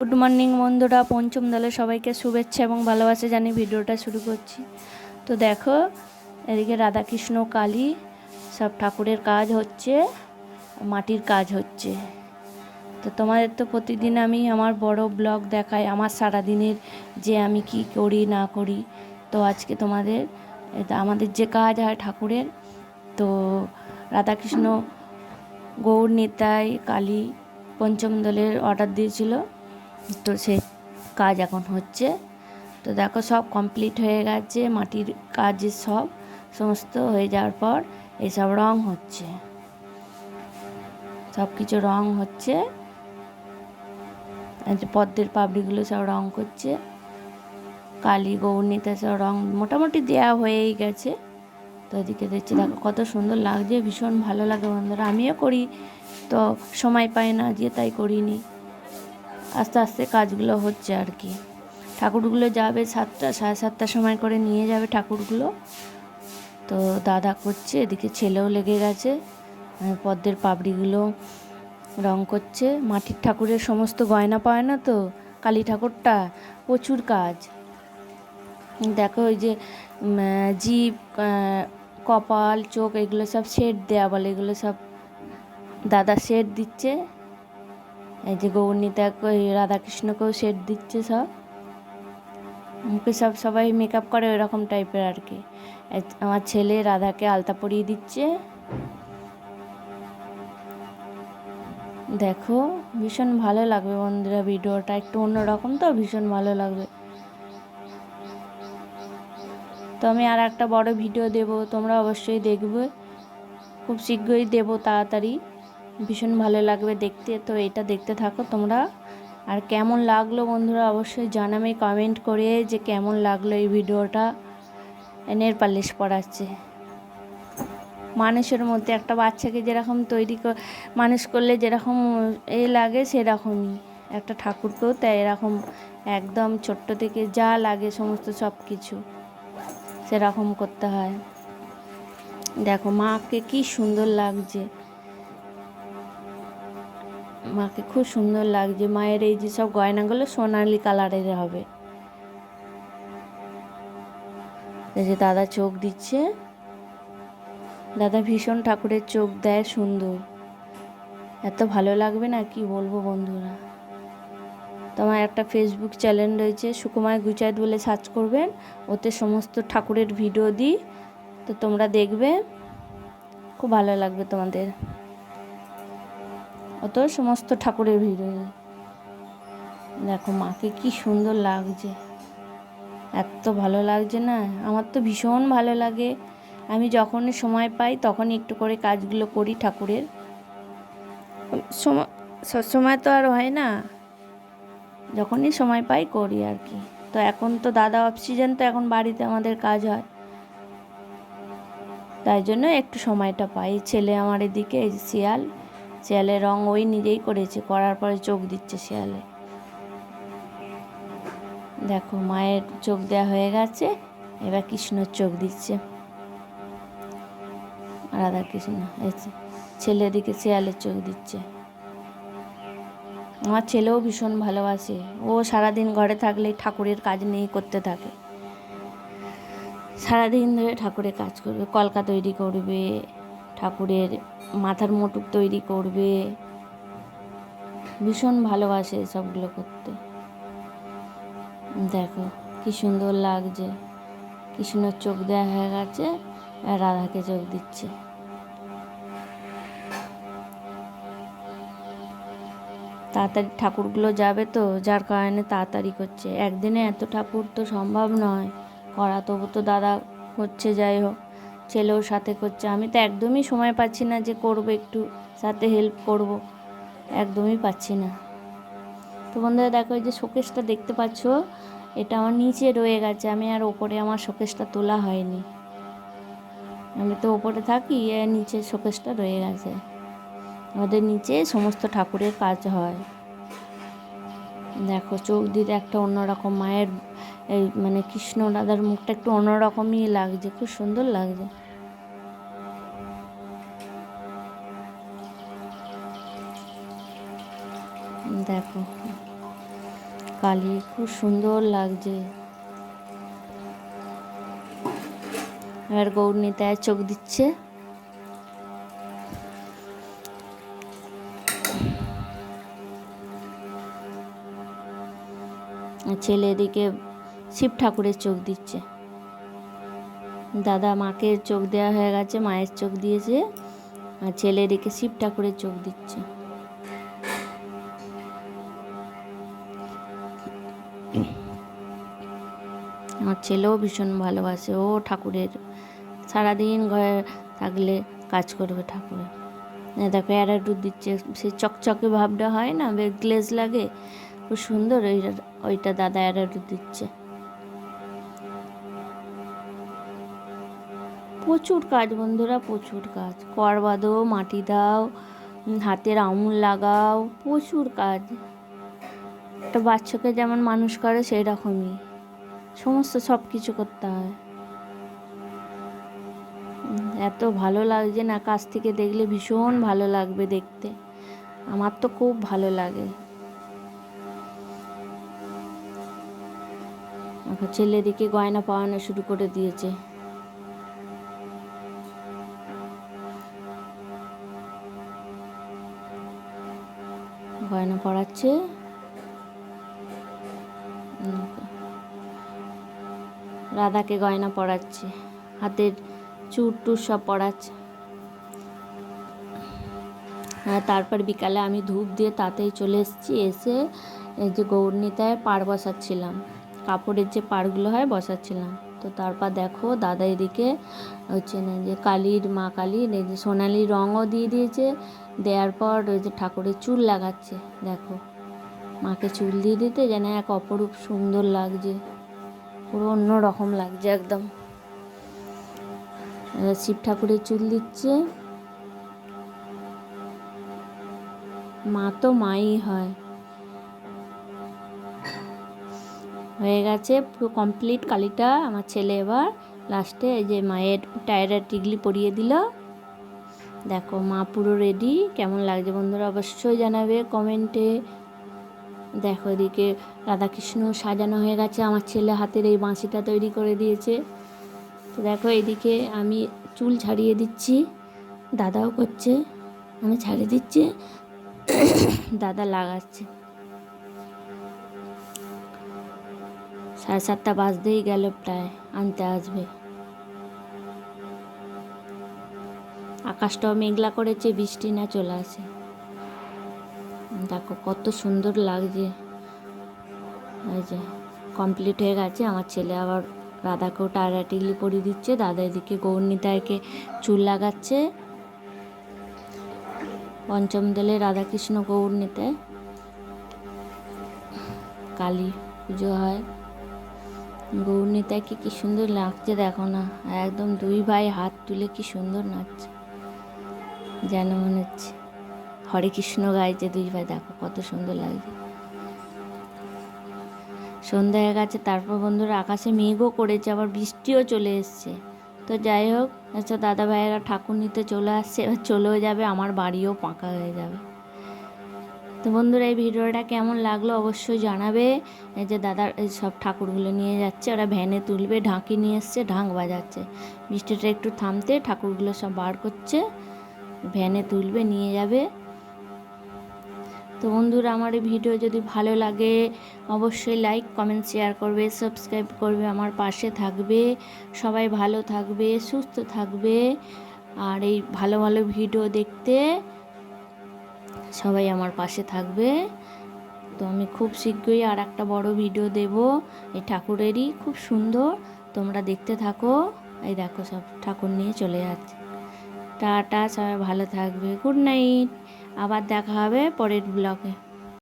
Good morning বন্ধুরা, পঞ্চম দলে সবাইকে শুভেচ্ছা এবং ভালোবাসা জানি ভিডিওটা শুরু করছি। তো দেখো, এদিকে রাধাকৃষ্ণ, কালী, সব ঠাকুরের কাজ হচ্ছে, মাটির কাজ হচ্ছে। তো তোমাদের তো প্রতিদিন আমি আমার বড় ব্লগ দেখাই, আমার সারাদিনের যে আমি কি করি, না করি। তো আজকে তোমাদের আমাদের যে কাজ হয় ঠাকুরের, তো রাধাকৃষ্ণ, গৌর, নিতাই, কালী পঞ্চম দলের অর্ডার দিয়েছিল। তো সে কাজ এখন হচ্ছে। তো দেখো সব কমপ্লিট হয়ে গেছে, মাটির কাজ সব সমস্ত হয়ে যাওয়ার পর এইসব রং হচ্ছে। সব কিছু রং হচ্ছে। পদ্মের পাবড়িগুলো সব রং করছে। কালী, গৌরনীতে সব রং মোটামুটি দেওয়া হয়েই গেছে। তো এদিকে দেখছি, দেখো কত সুন্দর লাগছে, ভীষণ ভালো লাগে বন্ধুরা। আমিও করি, তো সময় পাই না যে তাই করিনি। আস্তে আস্তে কাজগুলো হচ্ছে আর কি। ঠাকুরগুলো যাবে সাতটা সাড়ে সাতটার সময় করে নিয়ে যাবে ঠাকুরগুলো। তো দাদা করছে এদিকে ছেলেও লেগে গেছে পদ্মের পাপড়িগুলো রং করছে। মাটির ঠাকুরের সমস্ত গয়না পায় না তো কালী ঠাকুরটা প্রচুর কাজ। দেখো ওই যে আহ, কপাল চোখ এগুলো সব শেড দেওয়া বলে এগুলো সব দাদা শেড দিচ্ছে। এই যে গৌরনীতা রাধাকৃষ্ণকেও শেড দিচ্ছে সব। মুখে সব, সবাই মেকআপ করে ওইরকম টাইপের আর কি। আমার ছেলে রাধাকে আলতা পরিয়ে দিচ্ছে। দেখো, ভীষণ ভালো লাগবে বন্ধুরা ভিডিওটা, একটু অন্যরকম তো, ভীষণ ভালো লাগবে। তো আমি আর একটা বড় ভিডিও দেব, তোমরা অবশ্যই দেখবে। খুব শীঘ্রই দেব তাড়াতাড়ি। ভীষণ ভালো লাগবে দেখতে। তো এটা দেখতে থাকো তোমরা। আর কেমন লাগল বন্ধুরা অবশ্যই জানাবে কমেন্ট করে যে কেমন লাগল এই ভিডিওটা। এনের পালিশ পড়াচ্ছে। মানুষের মধ্যে একটা বাচ্চাকে যেরকম তৈরি মানুষ করলে যেরকম এ লাগে সেরকমই। একটা ঠাকুরকেও তাই এরকম একদম ছোট্ট থেকে যা লাগে সমস্ত সব কিছু সেরকম করতে হয়। দেখো মাকে কি সুন্দর লাগছে। মাকে খুব সুন্দর লাগছে। মায়ের এই যে সব গয়নাগুলো সোনালি কালারের হবে। এই যে দাদা চোখ দিচ্ছে। দাদা ভীষণ ঠাকুরের চোখ দেয় সুন্দর। এত ভালো লাগবে না কি বলব বন্ধুরা? তোমার একটা ফেসবুক চ্যানেল রয়েছে, সুকুমার গুচাইত বলে সার্চ করবেন। ওতে সমস্ত ঠাকুরের ভিডিও দিই। তো তোমরা দেখবে। খুব ভালো লাগবে তোমাদের। অত সমস্ত ঠাকুরের ভিডিও দিই। দেখো মাকে কি সুন্দর লাগছে। এত ভালো লাগছে না? আমার তো ভীষণ ভালো লাগে। আমি যখনই সময় পাই তখনই একটু করে কাজগুলো করি ঠাকুরের। সময় সবসময় তো আর হয় না। যখনই সময় পাই করি আর কি। তো এখন তো দাদা অফ সিজন তো এখন বাড়িতে আমাদের কাজ হয়। তাই জন্য একটু সময়টা পাই। ছেলে আমার এদিকে শিয়াল। শিয়ালের রং ওই নিজেই করেছে, করার পরে চোখ দিচ্ছে শিয়ালে। দেখো, মায়ের চোখ দেওয়া হয়ে গেছে, এবার কৃষ্ণর চোখ দিচ্ছে। রাধা কৃষ্ণ এই যে ছেলে দিকে শিয়ালের চোখ দিচ্ছে। আমার ছেলেও ভীষণ ভালোবাসে। ও সারাদিন ঘরে থাকলে ঠাকুরের কাজ নিয়েই করতে থাকে। সারাদিন ধরে ঠাকুরের কাজ করবে, কলকা তৈরি করবে ঠাকুরের মাথার মুটুক তৈরি করবে। ভীষণ ভালোবাসে সবগুলো করতে। দেখো, কি সুন্দর লাগছে। কৃষ্ণর চোখ দেওয়া হয়ে গেছে রাধাকে চোখ দিচ্ছে। তাড়াতাড়ি ঠাকুরগুলো যাবে তো, যার কারণে তাড়াতাড়ি করছে। একদিনে এত ঠাকুর তো সম্ভব নয়। করা, তবু তো দাদা করছে, যাই হোক। ছেলেও সাথে করছে। আমি তো একদমই সময় পাচ্ছি না যে করব একটু, সাথে হেল্প করব। একদমই পাচ্ছি না। তো বন্ধুরা, দেখো এই যে শোকেসটা দেখতে পাচ্ছ, এটা আমার নিচে রয়ে গেছে। আমি আর ওপরে আমার শোকেসটা তোলা হয়নি। আমি তো ওপরে থাকি নিচে শোকেসটা রয়ে গেছে। আমাদের নিচে সমস্ত ঠাকুরের কাজ হয়। দেখো, চোখ দিতে একটা অন্যরকম মায়ের, এই মানে কৃষ্ণ রাধার মুখটা একটু অন্যরকমই লাগছে। খুব সুন্দর লাগছে। কালী, খুব সুন্দর লাগছে। এবার গৌরনীতায় চোখ দিচ্ছে। ছেলে এদিকে শিব ঠাকুরের চোখ দিচ্ছে। দাদা মাকে চোখ দেওয়া হয়ে গেছে, মায়ের চোখ দিয়েছে, আর ছেলে এদিকে শিব ঠাকুরের চোখ দিচ্ছে। ছেলেও ভীষণ ভালোবাসে। ও ঠাকুরের সারাদিন ঘরে থাকলে কাজ করবে ঠাকুরের। দেখো অ্যারাডুট দিচ্ছে। সে চকচকে ভাবটা হয় না? বেশ গ্লেজ লাগে? খুব সুন্দর ওইটা ওইটা দাদা অ্যারাডুট দিচ্ছে। প্রচুর কাজ বন্ধুরা, প্রচুর কাজ। কর বাঁধো, মাটি দাও, হাতের আঙুল লাগাও, প্রচুর কাজ। একটা বাচ্চাকে যেমন মানুষ করে সেই রকমই সমস্ত সব কিছু করতে হয়। এত ভালো লাগছে না, কাছ থেকে দেখলে ভীষণ ভালো লাগবে দেখতে। আমার তো খুব ভালো লাগে। এখন ছেলেদিকে গয়না পাওয়ানো শুরু করে দিয়েছে। গয়না পড়াচ্ছে রাধাকে গয়না পড়াচ্ছে হাতের চুর টুর সব পড়াচ্ছে হ্যাঁ তারপর বিকালে আমি ধূপ দিয়ে তাতেই চলে এসেছি, এসে এই যে গৌরনীতায় পাড় বসাচ্ছিলাম। কাপড়ের যে পাড়গুলো হয় বসাচ্ছিলাম। তো তারপর দেখো দাদা এদিকে হচ্ছে না যে কালীর, মা কালীর, এই যে সোনালি রঙও দিয়ে দিয়েছে, দেওয়ার পর ওই যে ঠাকুরের চুল লাগাচ্ছে, দেখো। মাকে চুল দিয়ে দিতে যেন এক অপরূপ সুন্দর লাগছে। পুরো অন্য রকম লাগছে একদম। শিব ঠাকুরের চুল দিচ্ছে। মা তো মাই হয়। হয়ে গেছে পুরো কমপ্লিট কালিটা আমার ছেলে এবার লাস্টে এই যে মায়ের টায়ারের টিগলি পরিয়ে দিল। দেখো মা পুরো রেডি কেমন লাগছে বন্ধুরা অবশ্যই জানাবে কমেন্টে দেখো এদিকে রাধাকৃষ্ণ সাজানো হয়ে গেছে। আমার ছেলে হাতের এই বাঁশিটা তৈরি করে দিয়েছে। তো দেখো এদিকে আমি চুল ছাড়িয়ে দিচ্ছি। দাদাও করছে, আমি ছাড়িয়ে দিচ্ছি। দাদা লাগাচ্ছে। সাড়ে সাতটা বাজতেই গেল প্রায়, আনতে আসবে। আকাশটাও মেঘলা করেছে, বৃষ্টি না চলে আসে। দেখো কত সুন্দর লাগছে। এই যে কমপ্লিট হয়ে গেছে। আমার ছেলে আবার রাধাকেও টায়ারা টিগলি পরিয়ে দিচ্ছে। দাদা এদিকে গৌরনীতায়কে চুল লাগাচ্ছে। পঞ্চম দলে রাধাকৃষ্ণ গৌরনীতায় কালী পুজো হয়। গৌরনীতাকে কি সুন্দর লাগছে দেখো না। একদম দুই ভাই হাত তুলে কি সুন্দর নাচছে। যেন মনে হচ্ছে। হরে কৃষ্ণ গাইছে, দুই ভাই দেখো কত সুন্দর লাগছে। সন্ধ্যা হয়ে গেছে তারপর বন্ধুরা আকাশে মেঘও করেছে, আবার বৃষ্টিও চলে এসছে। তো যাই হোক আচ্ছা দাদা ভাইয়েরা ঠাকুর নিতে চলে আসছে, এবার চলেও যাবে, আমার বাড়িও পাকা হয়ে যাবে। তো বন্ধুরা এই ভিডিওটা কেমন লাগল অবশ্যই জানাবে। যে দাদা সব ঠাকুরগুলো নিয়ে যাচ্ছে, ওরা ভ্যানে তুলবে, ঢাকি নিয়ে এসছে, ঢাক বাজাচ্ছে। বৃষ্টিটা একটু থামতে ঠাকুরগুলো সব বার করছে, ভ্যানে তুলবে, নিয়ে যাবে। তো বন্ধুরা, আমার এই ভিডিও যদি ভালো লাগে, অবশ্যই লাইক কমেন্ট শেয়ার করবে সাবস্ক্রাইব করবে, আমার পাশে থাকবে। সবাই ভালো থাকবে, সুস্থ থাকবে। আর এই ভালো ভালো ভিডিও দেখতে সবাই আমার পাশে থাকবে। তো আমি খুব শীঘ্রই আর একটা বড় ভিডিও দেব। এই ঠাকুরেরই খুব সুন্দর। তোমরা দেখতে থাকো। এই দেখো সব ঠাকুর নিয়ে চলে যাচ্ছে। টাটা, সবাই ভালো থাকবে। গুড নাইট আবার দেখা হবে পরের ব্লগে